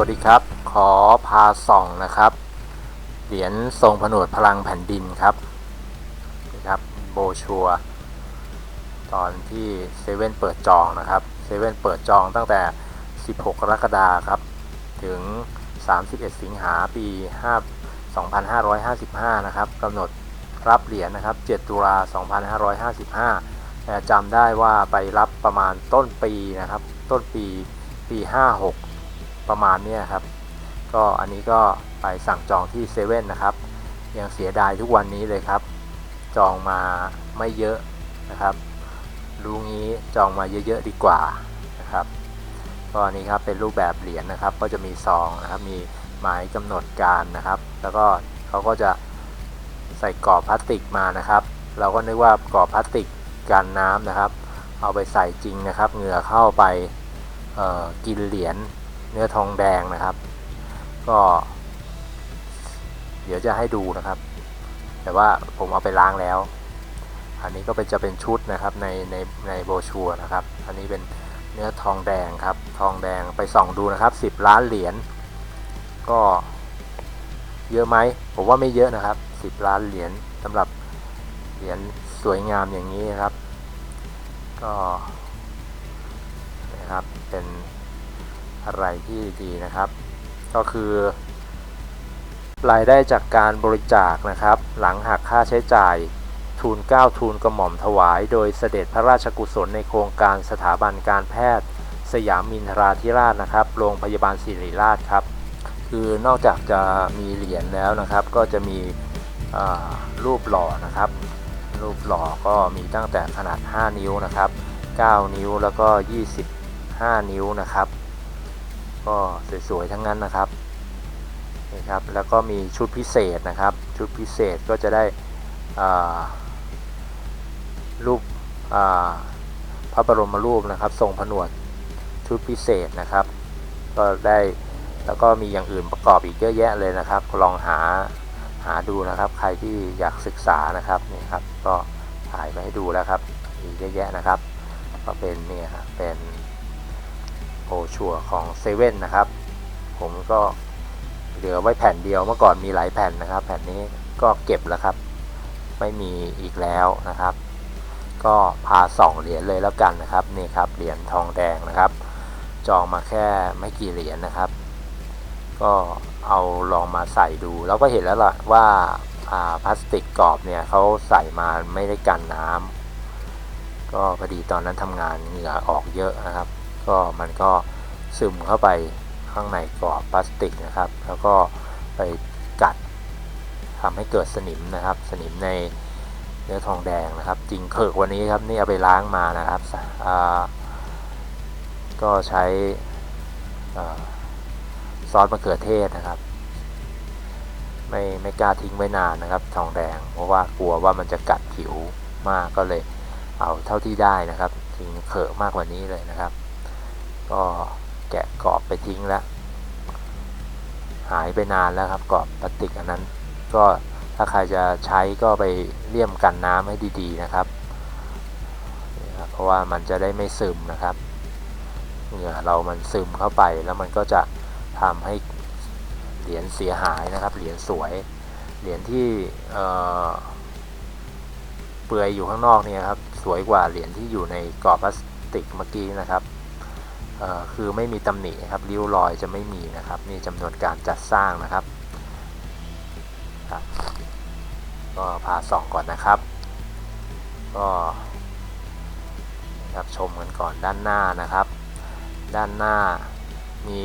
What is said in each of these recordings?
วัสดีครับ ขอพาส่องนะครับ เหรียญทรงผนวดพลังแผ่นดินครับนี่ครับโบชัว ตอนที่เซเว่นเปิดจองนะครับเซเว่นเปิดจองตั้งแต่ 16 กรกฎาคมครับ ถึง 31 สิงหาปี5 2555 นะครับกำหนดรับเหรียญนะครับ 7 ตุลา 2555แต่จำได้ว่าไปรับประมาณต้นปีนะครับ ต้นปีปี 56 ประมาณนี้ครับ ก็อันนี้ก็ไปสั่งจองที่เซเว่นนะครับ ยังเสียดายทุกวันนี้เลยครับ จองมาไม่เยอะนะครับ รู้งี้จองมาเยอะๆดีกว่านะครับก็อันนี้ครับเป็นรูปแบบเหรียญนะครับ ก็จะมีซองนะครับ มีหมายกำหนดการนะครับ แล้วก็เขาก็จะใส่กรอบพลาสติกมานะครับ เราก็นึกว่ากรอบพลาสติกกันน้ำนะครับ เอาไปใส่จริงนะครับ เหงื่อเข้าไปกินเหรียญ เนื้อทองแดงนะครับ ก็ เดี๋ยวจะให้ดูนะครับ แต่ว่าผมเอาไปล้างแล้ว อันนี้ก็เป็นจะเป็นชุดนะครับในในในโบชัวนะครับ อันนี้เป็นเนื้อทองแดงครับ ทองแดงไปส่องดูนะครับ 10 ล้านเหรียญก็เยอะไหมผมว่าไม่เยอะนะครับ 10 ล้านเหรียญสำหรับเหรียญสวยงามอย่างนี้นะครับ ก็นะครับเป็น อะไรที่ดีนะครับ ก็คือ รายได้จากการบริจาคนะครับ หลังหักค่าใช้จ่ายทูลเกล้าทูลกระหม่อมถวาย โดยเสด็จพระราชกุศลในโครงการสถาบันการแพทย์ สยามมินทราธิราชนะครับ โรงพยาบาลศิริราชครับ คือนอกจากจะมีเหรียญแล้วนะครับ ก็จะมีรูปหล่อนะครับ รูปหล่อก็มีตั้งแต่ขนาด 5 นิ้วนะครับ 9 นิ้วแล้วก็ 25 นิ้วนะครับ ก็สวยๆทั้งนั้นนะครับนี่ครับแล้วก็มีชุดพิเศษนะครับ ชุดพิเศษก็จะได้รูปพระบรมรูปนะครับ ทรงผนวดชุดพิเศษนะครับ ก็ได้แล้วก็มีอย่างอื่นประกอบอีกเยอะแยะเลยนะครับ ลองหาหาดูนะครับ ใครที่อยากศึกษานะครับนี่ครับ ก็ถ่ายมาให้ดูแล้วครับมีเยอะแยะนะครับ ก็เป็นเนี่ยครับเป็น โอชัวของเซเว่นนะครับ ผมก็เหลือไว้แผ่นเดียวเมื่อก่อนมีหลายแผ่นนะครับ แผ่นนี้ก็เก็บแล้วครับ ไม่มีอีกแล้วนะครับ ก็พาสองเหรียญเลยแล้วกันนะครับนี่ครับเหรียญทองแดงนะครับ จองมาแค่ไม่กี่เหรียญนะครับ ก็เอาลองมาใส่ดูแล้วก็เห็นแล้วล่ะว่าอ่าพลาสติกกรอบเนี่ยเขาใส่มาไม่ได้กันน้ำก็พอดีตอนนั้นทำงานเหงื่อออกเยอะนะครับ ก็มันก็ซึมเข้าไปข้างในกรอบพลาสติกนะครับ แล้วก็ไปกัดทำให้เกิดสนิมนะครับ สนิมในเนื้อทองแดงนะครับ จริงเคิกวันนี้ครับนี่เอาไปล้างมานะครับก็ใช้ซอสมะเขือเทศนะครับ ไม่ไม่กล้าทิ้งไว้นานนะครับ ทองแดง เพราะว่ากลัวว่ามันจะกัดผิวมากก็เลยเอาเท่าที่ได้นะครับทิ้งเคิกมากกว่านี้เลยนะครับ ก็แกะกรอบไปทิ้งแล้ว หายไปนานแล้วครับกรอบพลาสติกอันนั้น ก็ถ้าใครจะใช้ก็ไปเลี่ยมกันน้ำให้ดีๆนะครับ เพราะว่ามันจะได้ไม่ซึมนะครับ เหงื่อเรามันซึมเข้าไปแล้วมันก็จะทำให้เหรียญเสียหายนะครับ เหรียญสวย เหรียญที่เปลือยอยู่ข้างนอกเนี่ยครับ สวยกว่าเหรียญที่อยู่ในกรอบพลาสติกเมื่อกี้นะครับ คือไม่มีตำหนิครับริ้วรอยจะไม่มีนะครับนี่จำนวนการจัดสร้างนะครับก็พาส่องก่อนนะครับ ก็นะครับชมกันก่อนด้านหน้านะครับ ด้านหน้ามี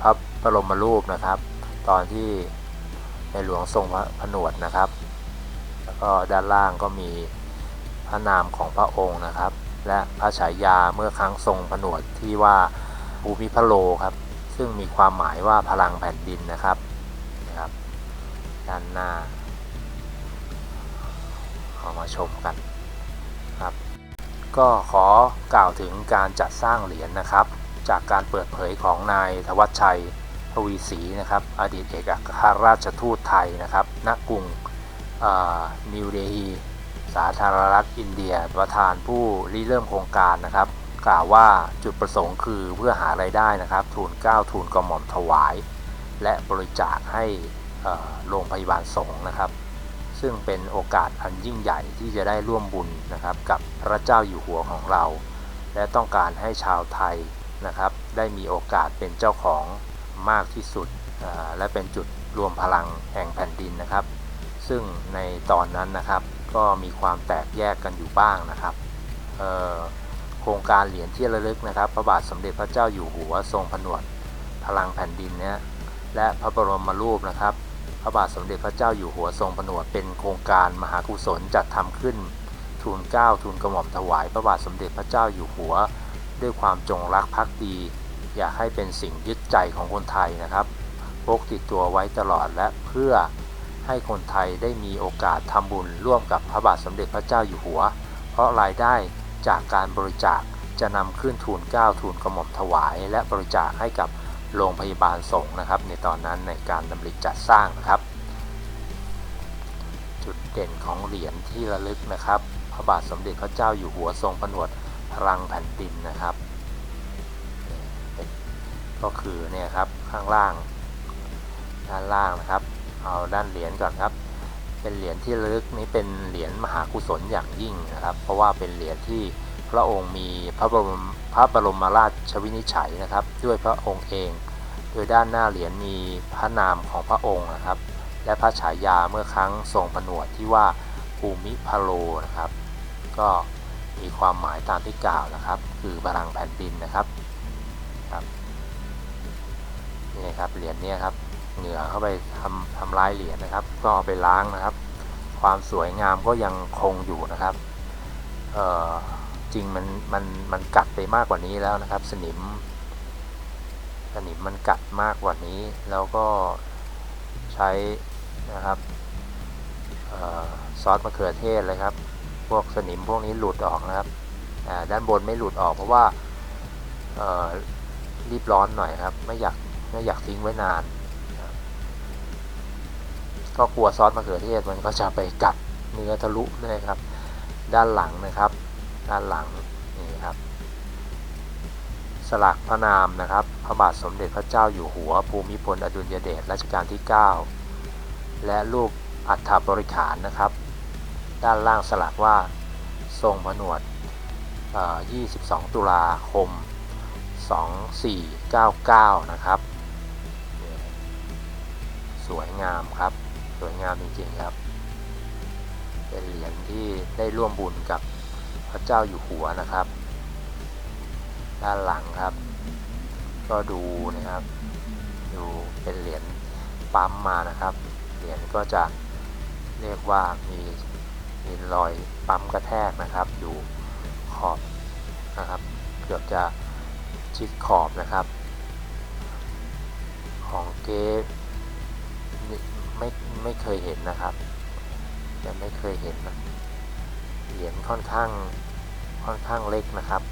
พระบรมรูปนะครับ ตอนที่ในหลวงทรงพระผนวดนะครับ แล้วก็ด้านล่างก็มีพระนามของพระองค์นะครับ และพระฉายาเมื่อครั้งทรงผนวดที่ว่าภูมิพะโลครับ ซึ่งมีความหมายว่าพลังแผ่นดินนะครับนะครับ ด้านหน้าเอามาชมกันครับ ก็ขอกล่าวถึงการจัดสร้างเหรียญนะครับ จากการเปิดเผยของนายธวัชชัยทวีศรีนะครับ อดีตเอกอัครราชทูตไทยนะครับณกรุงนิวเดลี สาธารณรัฐอินเดีย ประธานผู้ริเริ่มโครงการนะครับ กล่าวว่าจุดประสงค์คือเพื่อหาไรายได้นะครับทูลเก้าทูลกระหม่อมถวาย และบริจาคให้โรงพยาบาลสงฆ์นะครับ ซึ่งเป็นโอกาสอันยิ่งใหญ่ที่จะได้ร่วมบุญนะครับ กับพระเจ้าอยู่หัวของเรา และต้องการให้ชาวไทยนะครับ ได้มีโอกาสเป็นเจ้าของมากที่สุด และเป็นจุดรวมพลังแห่งแผ่นดินนะครับ ซึ่งในตอนนั้นนะครับ ก็มีความแตกแยกกันอยู่บ้างนะครับโครงการเหรียญที่ระลึกนะครับ พระบาทสมเด็จพระเจ้าอยู่หัวทรงผนวดพลังแผ่นดินเนี่ยและพระบรมรูปนะครับ พระบาทสมเด็จพระเจ้าอยู่หัวทรงผนวดเป็นโครงการมหากุศลจัดทำขึ้นทูลเก้าทูลกระหม่อมถวาย พระบาทสมเด็จพระเจ้าอยู่หัว ด้วยความจงรักภักดี อยากให้เป็นสิ่งยึดใจของคนไทยนะครับพกติดตัวไว้ตลอดและเพื่อ ให้คนไทยได้มีโอกาสทำบุญร่วมกับพระบาทสมเด็จพระเจ้าอยู่หัว เพราะรายได้จากการบริจาคจะนำขึ้นทูลเก้าทูลกระหม่อมถวาย และบริจาคให้กับโรงพยาบาลสงฆ์นะครับ ในตอนนั้นในการดำริจัดสร้างนะครับ จุดเด่นของเหรียญที่ระลึกนะครับ พระบาทสมเด็จพระเจ้าอยู่หัวทรงผนวดพลังแผ่นดินนะครับ ก็คือเนี่ยครับข้างล่างด้านล่างนะครับ เอาด้านเหรียญก่อนครับ เป็นเหรียญที่ลึกนี้เป็นเหรียญมหากุศลอย่างยิ่งนะครับ เพราะว่าเป็นเหรียญที่พระองค์มีพระบรมพระบรมราชวินิจฉัยนะครับ ด้วยพระองค์เอง โดยด้านหน้าเหรียญมีพระนามของพระองค์นะครับ และพระฉายาเมื่อครั้งทรงผนวดที่ว่าภูมิพโลนะครับ ก็มีความหมายตามที่กล่าวนะครับ คือพลังแผ่นดินนะครับครับนี่ครับเหรียญนี้ครับ เหงื่อเข้าไปทำทำลายเหรียญนะครับ ก็เอาไปล้างนะครับ ความสวยงามก็ยังคงอยู่นะครับเอ่อจริงมันมันมันกัดไปมากกว่านี้แล้วนะครับ สนิม สนิมมันกัดมากกว่านี้ แล้วก็ใช้นะครับออซอสมะเขือเทศเลยครับ พวกสนิมพวกนี้หลุดออกนะครับด้านบนไม่หลุดออกเพราะว่ารีบร้อนหน่อยครับ ไม่อยากไม่อยากทิ้งไว้นาน ก็กลัวซอสมะเขือเทศมันก็จะไปกัดเนื้อทะลุเลยครับ ด้านหลังนะครับ ด้านหลังนี่ครับ สลักพระนามนะครับ พระบาทสมเด็จพระเจ้าอยู่หัว ภูมิพลอดุลยเดชรัชกาลที่ 9 และรูปอัฐบริขารนะครับ ด้านล่างสลักว่าทรงผนวดเอ่อ22 ตุลาคม 2499 นะครับ สวยงามครับ วยงามจริงๆครับ เป็นเหรียญที่ได้ร่วมบุญกับพระเจ้าอยู่หัวนะครับ ด้านหลังครับ ก็ดูนะครับ ดูเป็นเหรียญปั๊มมานะครับ เหรียญก็จะเรียกว่ามีมีรอยปั๊มกระแทกนะครับ อยู่ขอบนะครับ เกือบจะชิดขอบนะครับ ของเก๊ ไม่ไม่เคยเห็นนะครับยังไม่เคยเห็นนะเหรียญค่อนข้างค่อนข้างเล็กนะครับ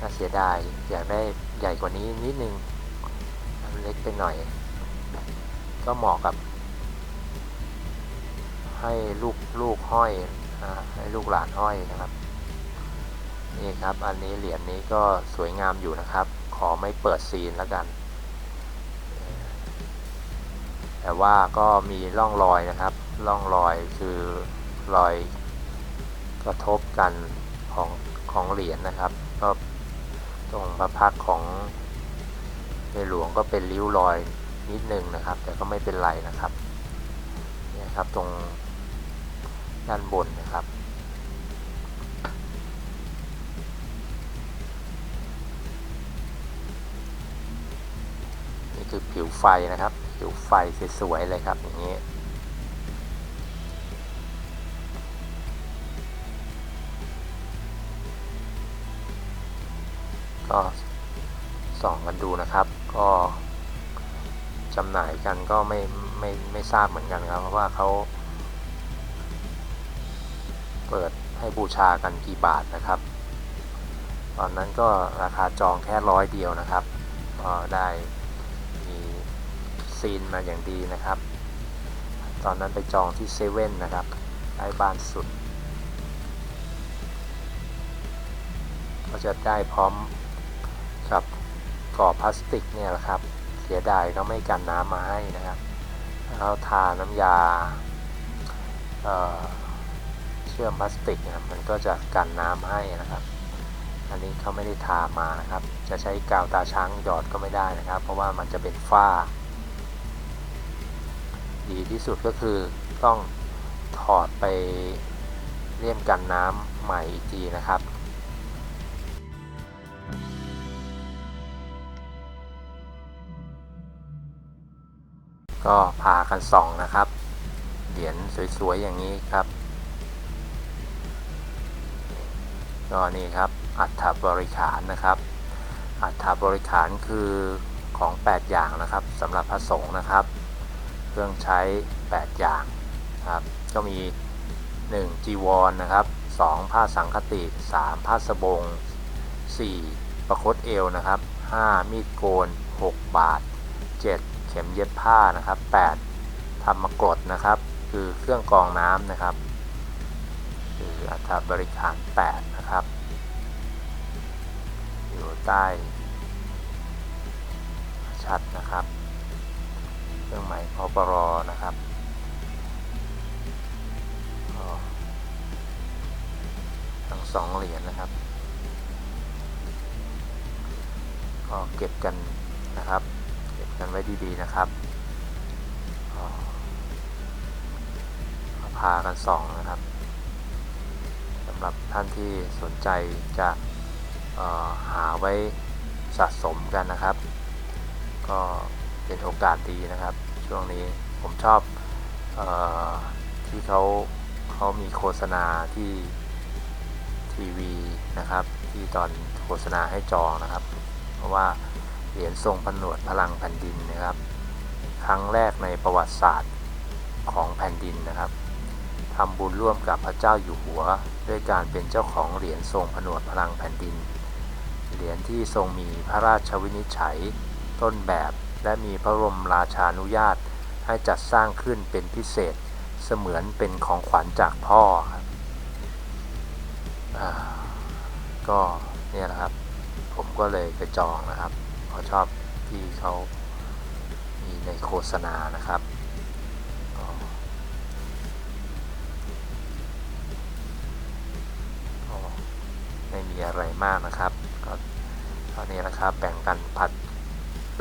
น่าเสียดายอยากได้ใหญ่กว่านี้นิดนึงเล็กไปหน่อย ก็เหมาะกับ ให้ลูกลูกห้อยให้ลูกหลานห้อยนะครับนี่ครับอันนี้เหรียญนี้ก็สวยงามอยู่นะครับ ขอไม่เปิดซีนแล้วกัน แต่ว่าก็มีร่องรอยนะครับ ร่องรอยคือรอยกระทบกันของของเหรียญนะครับ ก็ตรงพระพักของในหลวงก็เป็นริ้วรอยนิดนึงนะครับ แต่ก็ไม่เป็นไรนะครับนี่ครับตรงด้านบนนะครับนี่คือผิวไฟนะครับ ผิวไฟสวยๆเลยครับอย่างนี้ก็ส่องกันดูนะครับ ก็จำหน่ายกันก็ไม่ไม่ไม่ทราบเหมือนกันครับเพราะว่าเขาเปิดให้บูชากันกี่บาทนะครับ ตอนนั้นก็ราคาจองแค่ร้อยเดียวนะครับก็ได้ ซีนมาอย่างดีนะครับ ตอนนั้นไปจองที่เซเว่นนะครับใกล้บ้านสุด ก็จะได้พร้อมกับกรอบพลาสติกเนี่ยแหละครับ เสียดายก็ไม่กันน้ำมาให้นะครับแล้วทาน้ำยาเเชื่อมพลาสติกนะมันก็จะกันน้ำให้นะครับ อันนี้เขาไม่ได้ทามานะครับ จะใช้กาวตาช้างหยอดก็ไม่ได้นะครับ เพราะว่ามันจะเป็นฝ้า ดีที่สุดก็คือต้องถอดไปเลี่ยมกันน้ำใหม่อีกทีนะครับก็พากันส่องนะครับ เหรียญสวยๆ อย่างนี้ครับ ก็นี่ครับ อัฐบริขารนะครับ อัฐบริขารคือของ 8 อย่างนะครับสำหรับพระสงฆ์นะครับ เครื่องใช้ 8 อย่างครับก็มี 1. จีวรนนะครับ 2. ผ้าสังคติ 3. ผ้าสบง 4. ประคตเอวนะครับ 5. มีดโกน 6 บาท 7. เข็มเย็บผ้านะครับ 8. ธรรมกรดนะครับ คือเครื่องกรองน้ำนะครับ คืออัฐบริขาร 8 นะครับ อยู่ใต้ชัดนะครับ เครื่องหมายพปรนะครับก็ทั้งสองเหรียญนะครับก็เก็บกันนะครับ เก็บกันไว้ดีๆนะครับพากันส่องนะครับสำหรับท่านที่สนใจจะหาไว้สะสมกันนะครับ ก็ เป็นโอกาสดีนะครับ ช่วงนี้ผมชอบออที่เขาเขามีโฆษณาที่ทีวีนะครับ ที่ตอนโฆษณาให้จองนะครับ เพราะว่าเหรียญทรงผนวดพลังแผ่นดินนะครับ ครั้งแรกในประวัติศาสตร์ของแผ่นดินนะครับทำบุญร่วมกับพระเจ้าอยู่หัว ด้วยการเป็นเจ้าของเหรียญทรงผนวดพลังแผ่นดิน เหรียญที่ทรงมีพระราชวินิจฉัยต้นแบบ และมีพระบรมราชานุญาตให้จัดสร้างขึ้นเป็นพิเศษเสมือนเป็นของขวัญจากพ่อครับก็เนี่ยนะครับ ผมก็เลยไปจองนะครับเพราะชอบที่เขามีในโฆษณานะครับไม่มีอะไรมากนะครับ ก็เท่านี้นะครับแบ่งกันผัด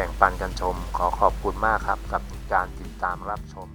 แบ่งปันกันชม ขอขอบคุณมากครับกับการติดตามรับชม